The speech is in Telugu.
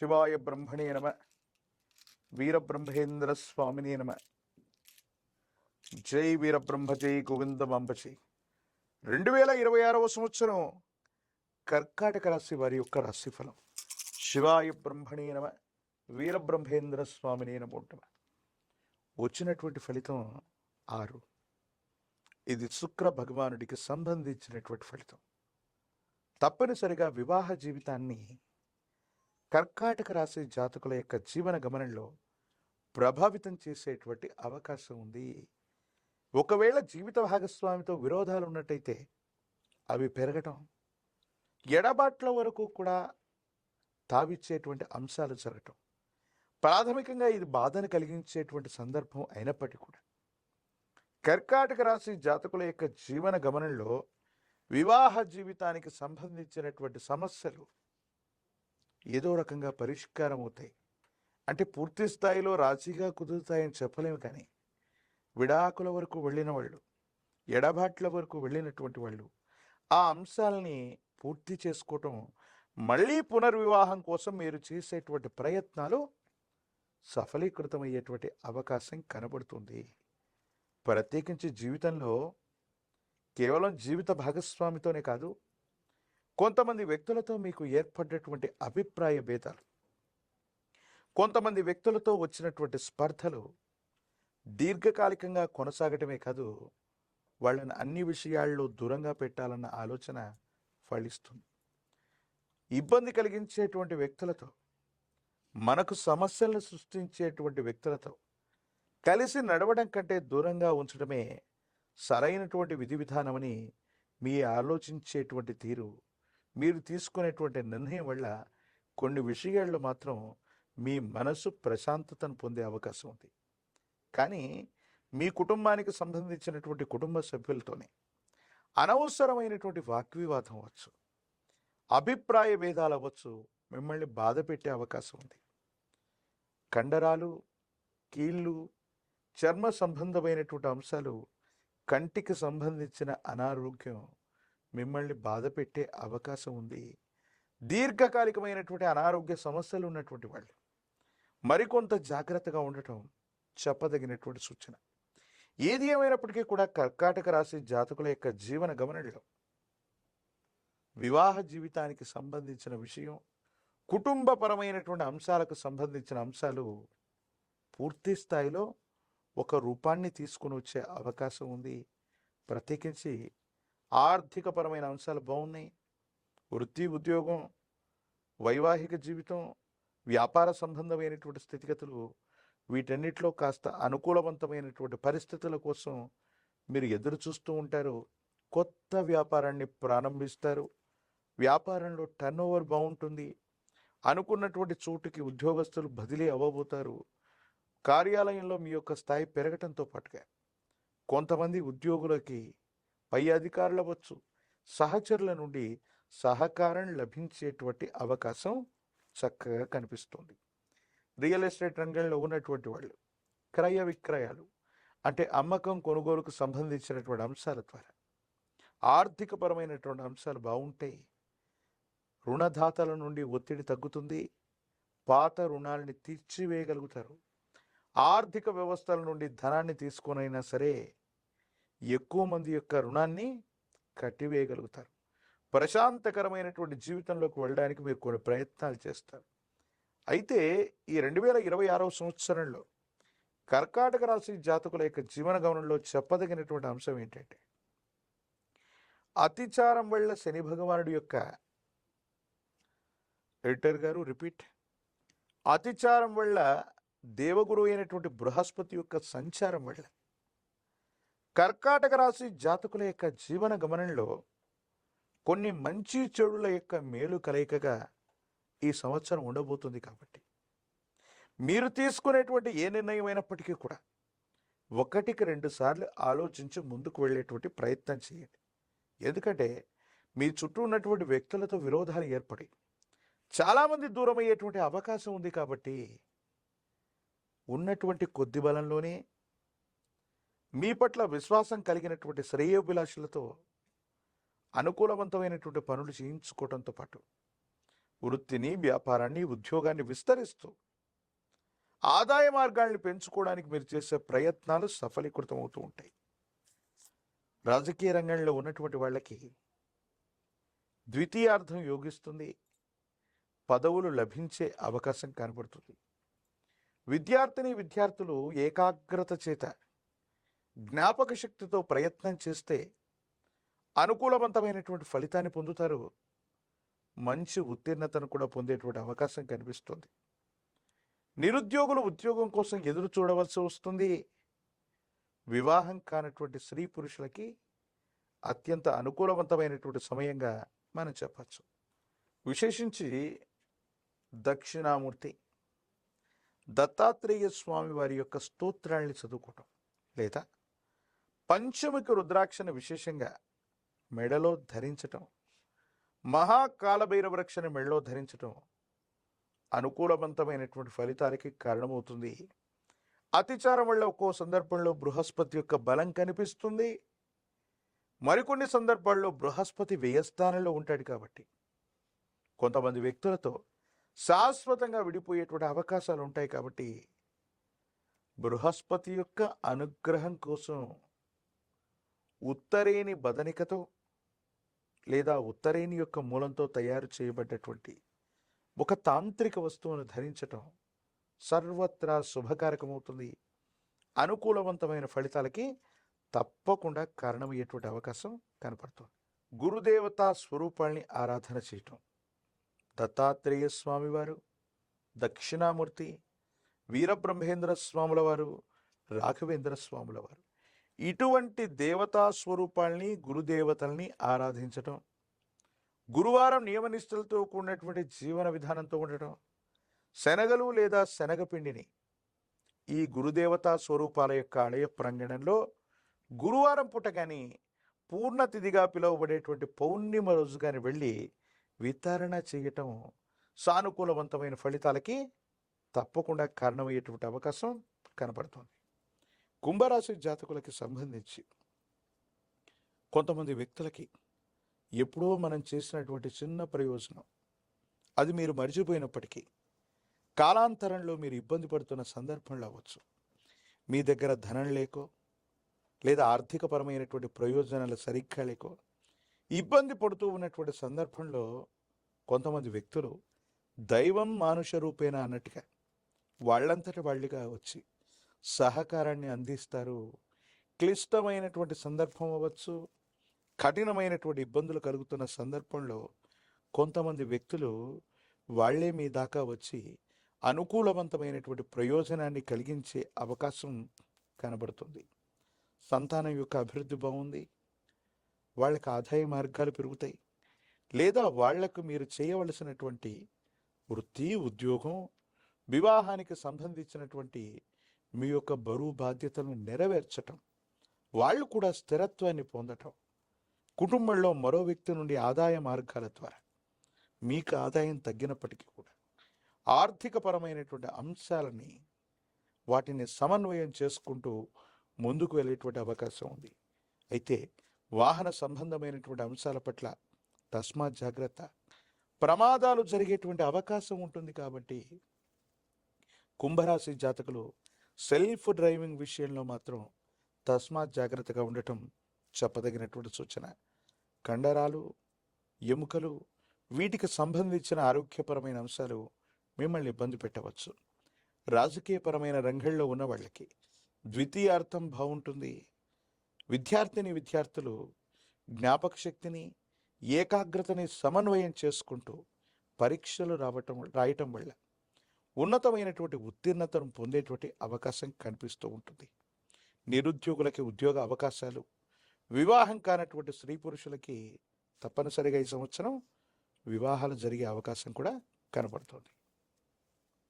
శివాయ బ్రహ్మణే నమ. వీరబ్రహ్మేంద్ర స్వామినే నమ. జై వీరబ్రహ్మ జై గోవిందమాంబజై రెండు వేల ఇరవై ఆరవ సంవత్సరం కర్కాటక రాశి వారి యొక్క రాశిఫలం. శివాయ బ్రహ్మణే నమ వీరబ్రహ్మేంద్ర స్వామినే నమ. వచ్చినటువంటి ఫలితం ఆరు. ఇది శుక్ర భగవానుడికి సంబంధించినటువంటి ఫలితం. తప్పనిసరిగా వివాహ జీవితాన్ని కర్కాటక రాశి జాతకుల యొక్క జీవన గమనంలో ప్రభావితం చేసేటువంటి అవకాశం ఉంది. ఒకవేళ జీవిత భాగస్వామితో విరోధాలు ఉన్నట్టయితే అవి పెరగటం ఎడబాట్ల వరకు కూడా తావిచ్చేటువంటి అంశాలు జరగటం ప్రాథమికంగా ఇది బాధను కలిగించేటువంటి సందర్భం అయినప్పటికీ కూడా. కర్కాటక రాశి జాతకుల యొక్క జీవన గమనంలో వివాహ జీవితానికి సంబంధించినటువంటి సమస్యలు ఏదో రకంగా పరిష్కారం అవుతాయి అంటే పూర్తి స్థాయిలో రాజీగా కుదురుతాయని చెప్పలేము కానీ విడాకుల వరకు వెళ్ళిన వాళ్ళు ఎడబాట్ల వరకు వెళ్ళినటువంటి వాళ్ళు ఆ అంశాలని పూర్తి చేసుకోవటం మళ్ళీ పునర్వివాహం కోసం మీరు చేసేటువంటి ప్రయత్నాలు సఫలీకృతమయ్యేటువంటి అవకాశం కనబడుతుంది. ప్రత్యేకించి జీవితంలో కేవలం జీవిత భాగస్వామితోనే కాదు కొంతమంది వ్యక్తులతో మీకు ఏర్పడినటువంటి అభిప్రాయ భేదాలు కొంతమంది వ్యక్తులతో వచ్చినటువంటి స్పర్ధలు దీర్ఘకాలికంగా కొనసాగటమే కాదు వాళ్ళని అన్ని విషయాల్లో దూరంగా పెట్టాలన్న ఆలోచన ఫలిస్తుంది. ఇబ్బంది కలిగించేటువంటి వ్యక్తులతో మనకు సమస్యలను సృష్టించేటువంటి వ్యక్తులతో కలిసి నడవడం కంటే దూరంగా ఉంచడమే సరైనటువంటి విధి విధానమని మీ ఆలోచించేటువంటి తీరు మీరు తీసుకునేటువంటి నిర్ణయం వల్ల కొన్ని విషయాల్లో మాత్రం మీ మనసు ప్రశాంతతను పొందే అవకాశం ఉంది. కానీ మీ కుటుంబానికి సంబంధించినటువంటి కుటుంబ సభ్యులతోనే అనవసరమైనటువంటి వాగ్వివాదం అవ్వచ్చు. అభిప్రాయ భేదాలు అవ్వచ్చు. మిమ్మల్ని బాధ పెట్టే అవకాశం ఉంది. కండరాలు కీళ్ళు చర్మ సంబంధమైనటువంటి అంశాలు కంటికి సంబంధించిన అనారోగ్యం మిమ్మల్ని బాధ పెట్టే అవకాశం ఉంది. దీర్ఘకాలికమైనటువంటి అనారోగ్య సమస్యలు ఉన్నటువంటి వాళ్ళు మరికొంత జాగ్రత్తగా ఉండటం చెప్పదగినటువంటి సూచన. ఏది ఏమైనప్పటికీ కూడా కర్కాటక రాశి జాతకుల యొక్క జీవన గమనంలో వివాహ జీవితానికి సంబంధించిన విషయం కుటుంబపరమైనటువంటి అంశాలకు సంబంధించిన అంశాలు పూర్తి స్థాయిలో ఒక రూపాన్ని తీసుకుని వచ్చే అవకాశం ఉంది. ప్రత్యేకించి ఆర్థికపరమైన అంశాలు బాగున్నాయి. వృత్తి ఉద్యోగం వైవాహిక జీవితం వ్యాపార సంబంధమైనటువంటి స్థితిగతులు వీటన్నిటిలో కాస్త అనుకూలవంతమైనటువంటి పరిస్థితుల కోసం మీరు ఎదురు చూస్తూ ఉంటారు. కొత్త వ్యాపారాన్ని ప్రారంభిస్తారు. వ్యాపారంలో టర్న్ ఓవర్ బాగుంటుంది. అనుకున్నటువంటి చోటుకి ఉద్యోగస్తులు బదిలీ అవ్వబోతారు. కార్యాలయంలో మీ యొక్క స్థాయి పెరగటంతో పాటుగా కొంతమంది ఉద్యోగులకి పై అధికారులు అవ్వచ్చు సహచరుల నుండి సహకారం లభించేటువంటి అవకాశం చక్కగా కనిపిస్తుంది. రియల్ ఎస్టేట్ రంగంలో ఉన్నటువంటి వాళ్ళు క్రయ విక్రయాలు అంటే అమ్మకం కొనుగోలుకు సంబంధించినటువంటి అంశాల ద్వారా ఆర్థికపరమైనటువంటి అంశాలు బాగుంటాయి రుణదాతల నుండి ఒత్తిడి తగ్గుతుంది పాత రుణాలని తీర్చివేయగలుగుతారు. ఆర్థిక వ్యవస్థల నుండి ధనాన్ని తీసుకొనైనా సరే ఎక్కువ మంది యొక్క రుణాన్ని కట్టివేయగలుగుతారు. ప్రశాంతకరమైనటువంటి జీవితంలోకి వెళ్ళడానికి మీరు కొన్ని ప్రయత్నాలు చేస్తారు. అయితే ఈ రెండు వేల ఇరవై ఆరవ సంవత్సరంలో కర్కాటక రాశి జాతకుల యొక్క జీవన గమనంలో చెప్పదగినటువంటి అంశం ఏంటంటే అతిచారం వల్ల శని భగవానుడి యొక్క ఎడిటర్ గారు రిపీట్. అతిచారం వల్ల దేవగురు అయినటువంటి బృహస్పతి యొక్క సంచారం వల్ల కర్కాటక రాశి జాతకుల యొక్క జీవన గమనంలో కొన్ని మంచి చెడుల యొక్క మేలు కలయికగా ఈ సంవత్సరం ఉండబోతుంది కాబట్టి. మీరు తీసుకునేటువంటి ఏ నిర్ణయం అయినప్పటికీ కూడా ఒకటికి రెండు సార్లు ఆలోచించి ముందుకు వెళ్ళేటువంటి ప్రయత్నం చేయండి. ఎందుకంటే మీ చుట్టూ ఉన్నటువంటి వ్యక్తులతో విరోధాలు ఏర్పడి చాలామంది దూరం అయ్యేటువంటి అవకాశం ఉంది కాబట్టి ఉన్నటువంటి కొద్ది బలంలోనే మీ పట్ల విశ్వాసం కలిగినటువంటి శ్రేయోభిలాషులతో అనుకూలవంతమైనటువంటి పనులు చేయించుకోవడంతో పాటు వృత్తిని వ్యాపారాన్ని ఉద్యోగాన్ని విస్తరిస్తూ ఆదాయ మార్గాల్ని పెంచుకోవడానికి మీరు చేసే ప్రయత్నాలు సఫలీకృతం అవుతూ ఉంటాయి. రాజకీయ రంగంలో ఉన్నటువంటి వాళ్ళకి ద్వితీయార్థం యోగిస్తుంది. పదవులు లభించే అవకాశం కనబడుతుంది. విద్యార్థిని విద్యార్థులు ఏకాగ్రత చేత జ్ఞాపక శక్తితో ప్రయత్నం చేస్తే అనుకూలవంతమైనటువంటి ఫలితాన్ని పొందుతారు. మంచి ఉత్తీర్ణతను కూడా పొందేటువంటి అవకాశం కనిపిస్తుంది. నిరుద్యోగులు ఉద్యోగం కోసం ఎదురు చూడవలసి వస్తుంది. వివాహం కానటువంటి స్త్రీ పురుషులకి అత్యంత అనుకూలవంతమైనటువంటి సమయంగా మనం చెప్పచ్చు. విశేషించి దక్షిణామూర్తి దత్తాత్రేయ స్వామి వారి యొక్క స్తోత్రాల్ని చదువుకోవటం లేదా పంచమికి రుద్రాక్షను విశేషంగా మెడలో ధరించటం మహాకాలభైరవరక్షని మెడలో ధరించటం అనుకూలవంతమైనటువంటి ఫలితాలకి కారణమవుతుంది. అతిచారం వల్ల ఒక్కో సందర్భంలో బృహస్పతి యొక్క బలం కనిపిస్తుంది. మరికొన్ని సందర్భాల్లో బృహస్పతి వ్యయస్థానంలో ఉంటాడు కాబట్టి కొంతమంది వ్యక్తులతో శాశ్వతంగా విడిపోయేటువంటి అవకాశాలు ఉంటాయి కాబట్టి బృహస్పతి యొక్క అనుగ్రహం కోసం ఉత్తరేని బదనికతో లేదా ఉత్తరేని యొక్క మూలంతో తయారు చేయబడ్డటువంటి ఒక తాంత్రిక వస్తువును ధరించటం సర్వత్రా శుభకారకమవుతుంది. అనుకూలవంతమైన ఫలితాలకి తప్పకుండా కారణమయ్యేటువంటి అవకాశం కనపడుతుంది. గురుదేవతా స్వరూపాల్ని ఆరాధన చేయటం. దత్తాత్రేయ స్వామివారు దక్షిణామూర్తి వీరబ్రహ్మేంద్ర స్వాముల వారు రాఘవేంద్ర స్వాముల వారు ఇటువంటి దేవతా స్వరూపాల్ని గురుదేవతల్ని ఆరాధించటం గురువారం నియమనిష్టలతో కూడినటువంటి జీవన విధానంతో ఉండటం శనగలు లేదా శనగపిండిని ఈ గురుదేవతా స్వరూపాల యొక్క ఆలయ ప్రాంగణంలో గురువారం పూట కానీ పూర్ణతిథిగా పిలువబడేటువంటి పౌర్ణిమ రోజు కానీ వెళ్ళి వితరణ చేయటం సానుకూలవంతమైన ఫలితాలకి తప్పకుండా కారణమయ్యేటువంటి అవకాశం కనపడుతుంది కుంభరాశి జాతకులకి సంబంధించి కొంతమంది వ్యక్తులకి ఎప్పుడో మనం చేసినటువంటి చిన్న ప్రయోజనం. అది మీరు మర్చిపోయినప్పటికీ కాలాంతరంలో మీరు ఇబ్బంది పడుతున్న సందర్భంలో అవ్వచ్చు. మీ దగ్గర ధనం లేకో లేదా ఆర్థికపరమైనటువంటి ప్రయోజనాలు సరిగ్గా లేకో ఇబ్బంది పడుతూ ఉన్నటువంటి సందర్భంలో కొంతమంది వ్యక్తులు దైవం మానుష రూపేణ అన్నట్టుగా వాళ్ళంతటి వాళ్ళుగా వచ్చి సహకారాన్ని అందిస్తారు. క్లిష్టమైనటువంటి సందర్భం అవ్వచ్చు కఠినమైనటువంటి ఇబ్బందులు కలుగుతున్న సందర్భంలో కొంతమంది వ్యక్తులు వాళ్ళే మీ దాకా వచ్చి అనుకూలవంతమైనటువంటి ప్రయోజనాన్ని కలిగించే అవకాశం కనబడుతుంది. సంతానం యొక్క అభివృద్ధి బాగుంది. వాళ్ళకి ఆదాయ మార్గాలు పెరుగుతాయి. లేదా వాళ్ళకు మీరు చేయవలసినటువంటి వృత్తి ఉద్యోగం వివాహానికి సంబంధించినటువంటి మీ యొక్క బరువు బాధ్యతలను నెరవేర్చటం వాళ్ళు కూడా స్థిరత్వాన్ని పొందటం కుటుంబంలో మరో వ్యక్తి నుండి ఆదాయ మార్గాల ద్వారా మీకు ఆదాయం తగ్గినప్పటికీ కూడా ఆర్థికపరమైనటువంటి అంశాలని వాటిని సమన్వయం చేసుకుంటూ ముందుకు వెళ్ళేటువంటి అవకాశం ఉంది. అయితే వాహన సంబంధమైనటువంటి అంశాల పట్ల తస్మాత్ జాగ్రత్త. ప్రమాదాలు జరిగేటువంటి అవకాశం ఉంటుంది కాబట్టి కుంభరాశి జాతకులు సెల్ఫ్ డ్రైవింగ్ విషయంలో మాత్రం తస్మాత్ జాగ్రత్తగా ఉండటం చెప్పదగినటువంటి సూచన. కండరాలు ఎముకలు వీటికి సంబంధించిన ఆరోగ్యపరమైన అంశాలు మిమ్మల్ని ఇబ్బంది పెట్టవచ్చు. రాజకీయపరమైన రంగంలో ఉన్న వాళ్ళకి ద్వితీయార్థం బాగుంటుంది. విద్యార్థిని విద్యార్థులు జ్ఞాపక శక్తిని ఏకాగ్రతని సమన్వయం చేసుకుంటూ పరీక్షలు రావటం రాయటం వల్ల ఉన్నతమైనటువంటి ఉత్తీర్ణతను పొందేటువంటి అవకాశం కనిపిస్తూ ఉంటుంది. నిరుద్యోగులకి ఉద్యోగ అవకాశాలు వివాహం కానటువంటి స్త్రీ పురుషులకి తప్పనిసరిగా ఈ సంవత్సరం వివాహాలు జరిగే అవకాశం కూడా కనబడుతుంది.